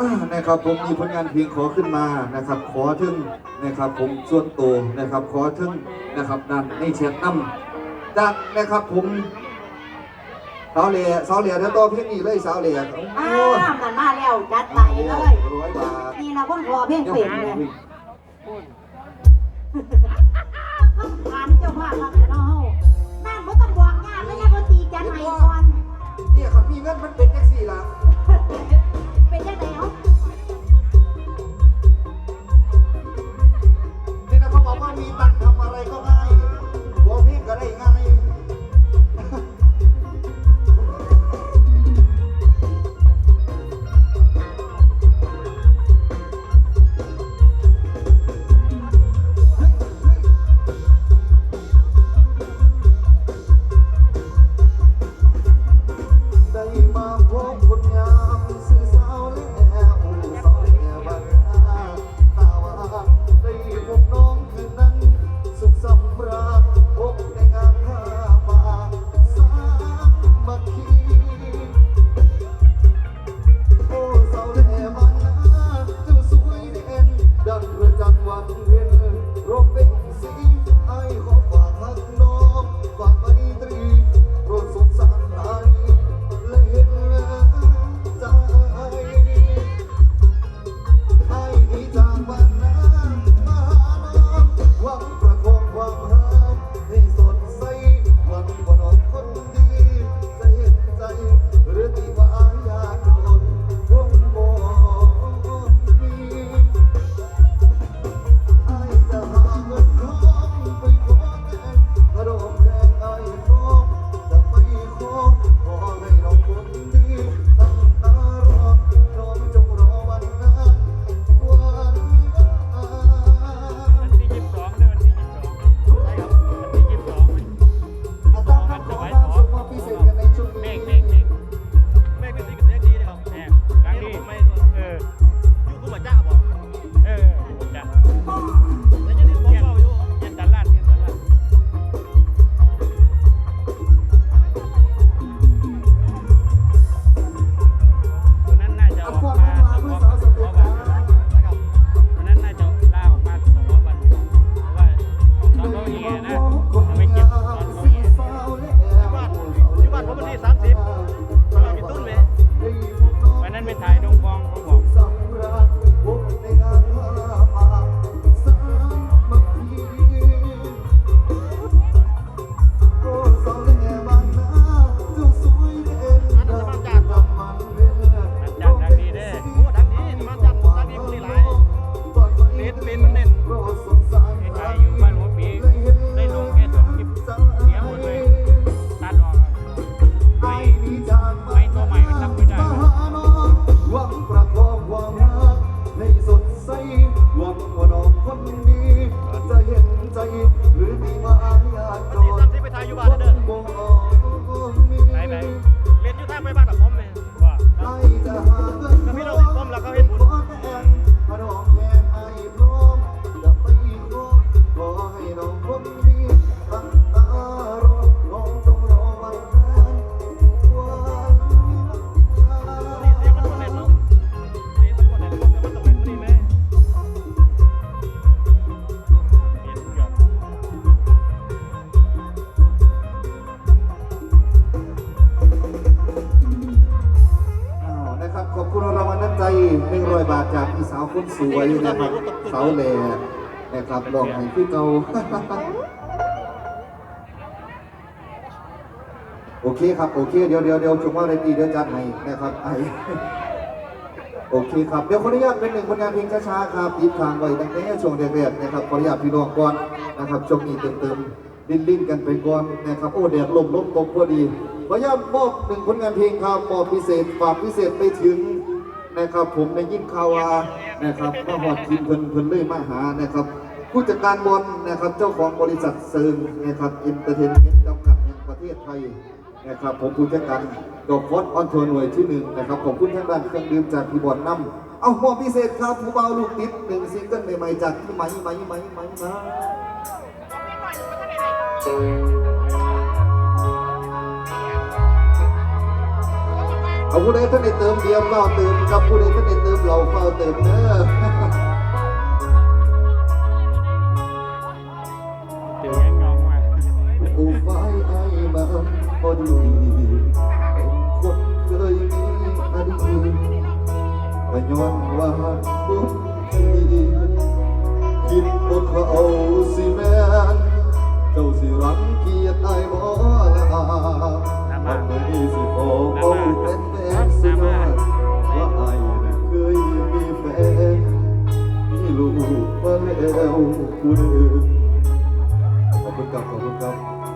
อ่านะครับผมมีผลงานเพลงขอขึ้นมานะครับ ขอถึงนะครับผมส่วนตัวนะครับ ขอถึงนะครับด้านในเชียงน้ำจากนะครับผมสาวเหล่สาวเหล่เดี๋ยวต่อเพลงนี้เลยสาวเหล่โอ้อ้าวมันมาแล้วจัดไปเลย ร้อยบาทนี่นะคนขอเพลงเป็นเลยทานเจ้าภาพรับเนาะนั่นบ่ต้องบอกงานแล้วยังบ่ตีกันให้ก่อนเนี่ยครับมีเงินมันเป็นแท็กซี่ละ สวยนะครับเสาแหล่นะครับลองให้คือเก่าโอเคครับโอเคเดี๋ยวเดี๋ยวเดี๋ยวชมว่าอะไรดีเดี๋ยวจัดให้นะครับไอโอเคครับเดี๋ยวขออนุญาตเป็นหนึ่งผลงานเพลงช้าๆครับยิบทางไว้ตั้งแต่ช่วงแรกๆนะครับขออนุญาตพี่น้องก่อนนะครับช่วงนี้เติมๆลิ้นๆกันไปก่อนนะครับโอ้แดดลมลมตกพอดีขออนุญาตมอบหนึ่งผลงานเพลงครับมอบพิเศษฝากพิเศษไปถึงนะครับผมในยิ่งข่าวว่า นะครับมาหอดทีมเพิ่นเพิ่นเลยมาหานะครับ ผู้จัดการบอลนะครับ เจ้าของบริษัทเซิงนะครับอินเตอร์เทนเมนต์จำกัดแห่งประเทศไทยนะครับ ผมผู้จัดการดอกฟอสออนทัวร์หน่วยที่หนึ่งนะครับผมคุณทางด้านเครื่องดื่มจากพี่บอลน้ำเอาหอพิเศษครับผู้เบาลูกติดหนึ่งซิงเกิลใหม่ๆจากพี่ไหมไหมไหมไหมมา เอาผู้ใดท่านได้เติมเบียร์เฝ้าเติมครับผู้ใดท่านได้เติมเหล้าเฝ้าเติมเด้อเดี๋ยวยังงงว่าอุบายไอ้มาพอดีเป็นคนเคยมีอดีตก็ย้อนว่าบุญที่คิดบ่เขาสิแม่นเจ้าสิรังเกียจไอ้บ่ละวันนี้สิขอเอาเป็น นสิมาว่าไอ้น่ะเคยมีแฟนมีลูกมาแล้วผู้หนึ่งขอบคุณครับขอบคุณครับ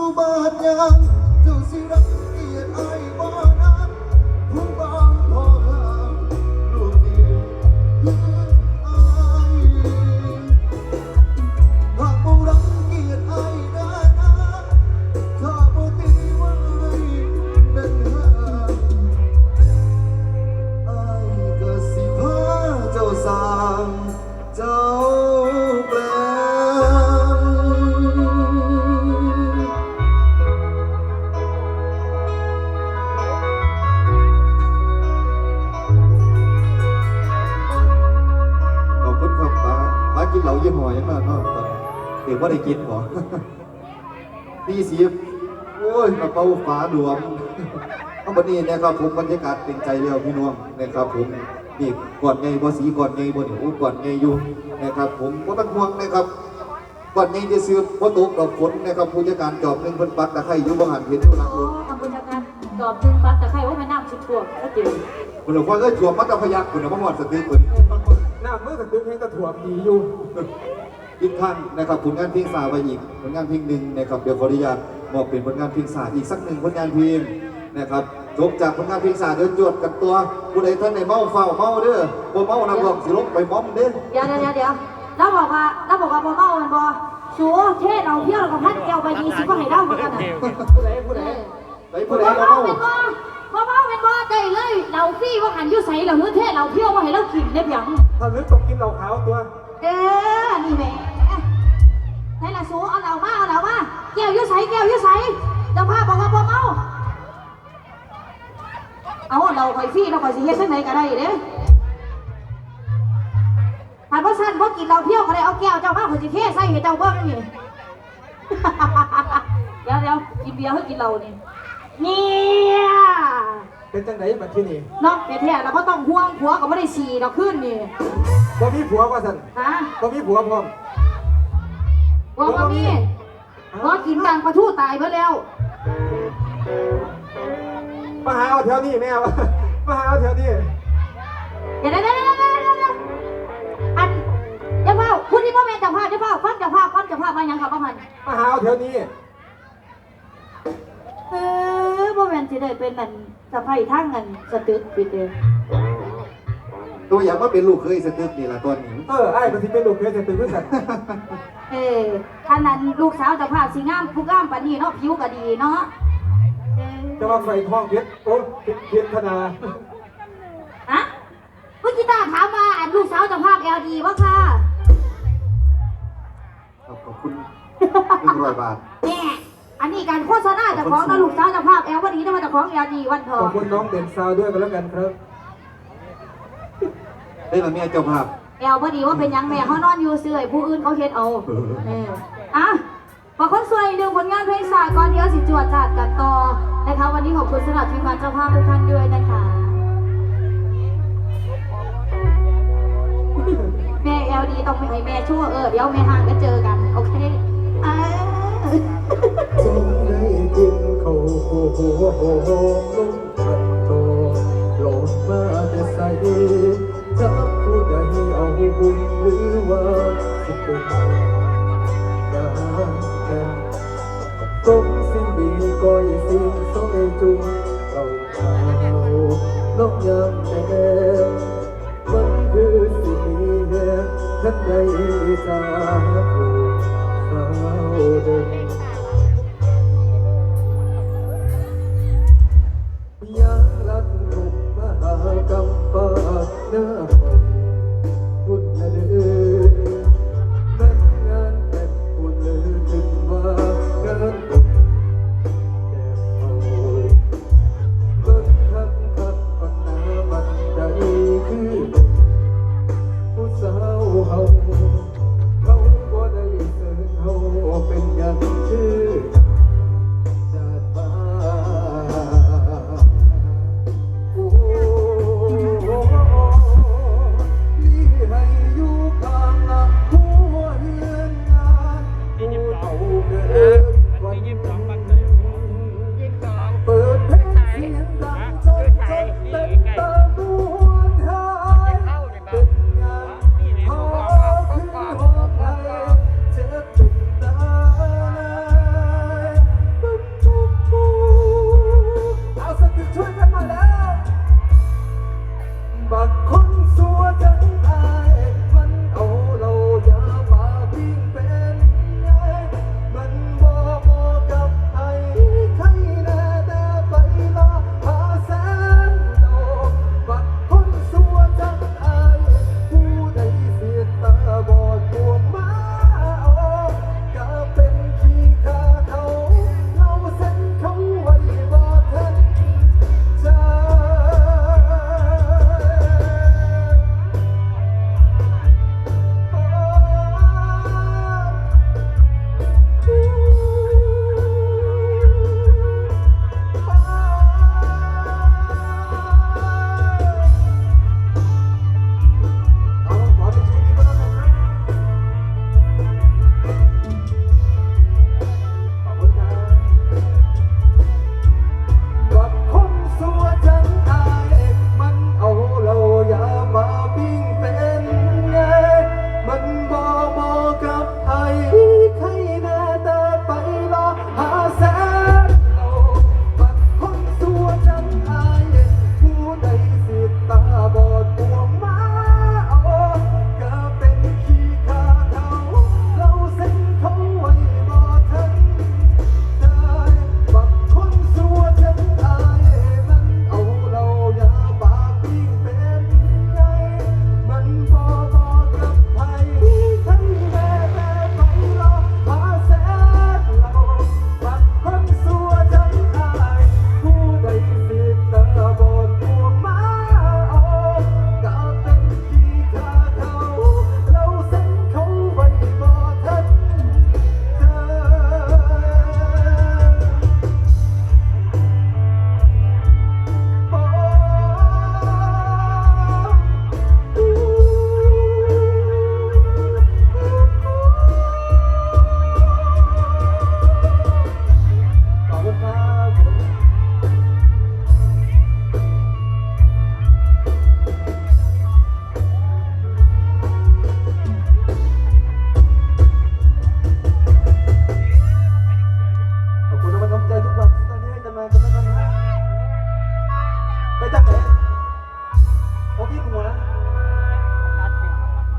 สุบาทยานเจ้าสิรัก เดี๋ยวว่าได้กินหรอพี่สีโอ้ยกระเป๋าฟ้าหลวมเอาวันนี้นะครับผมบรรยากาศเป็นใจเรียวพี่น้องนะครับผมนี่ก่อนไงบ่สีก่อนไงบ่เนี่ยโอ้ก่อนไงอยู่นะครับ ผมบ่ต้องห่วงนะครับก่อนไงจะซื้อบ่ตกดอกฝนนะครับผู้จัดการจอบหนึงเพิ่นปักตะไคร้อยู่บ่หันเห็นอยู่หลังรถทำบุญจากการตอบถึงปัดตะไคร้ว่าแม่น้ำชุดพวกก็เจอคุณหลวงพ่อเอ้ยชัวมัตตพยักคุณน่ะบ่ฮอดสติเพิ่นหน้ามือกับตึกให้กระถ่วมดีอยู่ อีกท่านนะครับผลงานเพลงสาไว้อีกผลงานเพลงหนึ่งนะครับเดี๋ยวขออนุญาตมอบเป็นผลงานเพลงสาอีกสักหนึ่งผลงานเพลงนะครับจบจากผลงานเพลงสาเดินจวดกันตัวผู้ใดท่านในเมาเฝ้าเมาเด้อบ่เมานำรองสิลงไปม้อมเด้อเดี๋ยวเดี๋ยวเดี๋ยวเราบอกว่าเราบอกว่าบ่เมามันบ่ชัวเทศเราเที่ยวเราก็พัดแก้วไปยี่สิบก็ให้เราเหมือนกันโอน่ะเคโอเคผู้ใดผู้ใดไปบ่ผู้ใดเมาบ่เมาเป็นบ่บ่เมาเป็นบ่ได้เลยเราฟรีว่าหันอยู่ใส่เราเฮือเทศเราเที่ยวมาให้เรากินได้เพียงถ้าลึกต้องกินเหล้าขาวตัวเด้อนี่แหม่ ไหนล่ะสูเอาเรามาเอาเรามาแก้วอยู่ใส่แก้วอยู่ใส่เจ้าภาพบอกว่าบ่เมาเอาเราคอยฟรีเราคอยสิเฮ็ดจังไดก็ได้เด้ถ้าบ่ซั่นบ่กินเราเที่ยวก็ได้เอาแก้วเจ้ามาข่อยสิเทใส่ให้เจ้าเบิ่งนี่เดี๋ยวเดี๋ยวกินเบียร์ให้กินเรานี่เนี่ยเป็นจังไดบัดที่นี่เนาะเป็นแท้เราก็ต้องห่วงผัวก็ไม่ได้ฉี่เราขึ้นนี่บ่มีผัวว่าซั่นฮะบ่มีผัวพร้อม ผัวก็มีผัวกินกันประทูตายไปแล้ว มาหาเอาแถวนี้แม่วะมาหาเอาแถวนี้เดี๋ยวเดี๋ยวเดี๋ยวเดี๋ยวเดี๋ยวเดี๋ยวอันเจ้าภาพคุณที่พ่อแม่เจ้าภาพเจ้าภาพฟังเจ้าภาพฟังเจ้าภาพมายังกับพ่อพันมาหาเอาแถวนี้เออพ่อแม่จะได้เป็นนั่นสะใภ้ทั้งเงินสตึกปิดเด้อ ตัวอย่างว่าเป็นลูกเคยสตึกนี่ล่ะตัวนี้เออไอ้ก็สิเป็นลูกเคยจะเป็นคือกันเออท่านนั้นลูกสาวเจ้าภาพสิงามผู้งามปานนี้เนาะผิวก็ดีเนาะเออจะว่าไฟทองเพชรโอ้เพชรเพชรธนาฮะเมื่อกี้ตาถามมาอันลูกสาวเจ้าภาพแอลดีวะค่ะครับขอบคุณหนึ่งร้อยบาทแน่อันนี้การโฆษณาเจ้าของนะลูกสาวเจ้าภาพแอลวันนี้ได้มาเจ้าของแอลดีวันทขอองบคุณน้องเด่นซาวด้วยกันแล้วกันครับ ได้ละเมียเจ้าภาพ แอลวันนี้ว่าเป็นหยังแม่เขานอนอยู่เสื่อยผู้อื่นเขาเฮ็ดเอาเอออะบอกคนสวยหนึ่งผลงานเพลงสากลเดียวสิจวดจัดกันต่อนะคะ วันนี้ขอบคุณสำหรับทีมงานเจ้าภาพทุกท่านด้วยนะคะ แม่แอลดีต้องไปให้แม่ชั่วเออเดี๋ยวแม่ห่างก็เจอกัน โอเคเออจงได้กินเขาโหโหโหโหลงขันโต but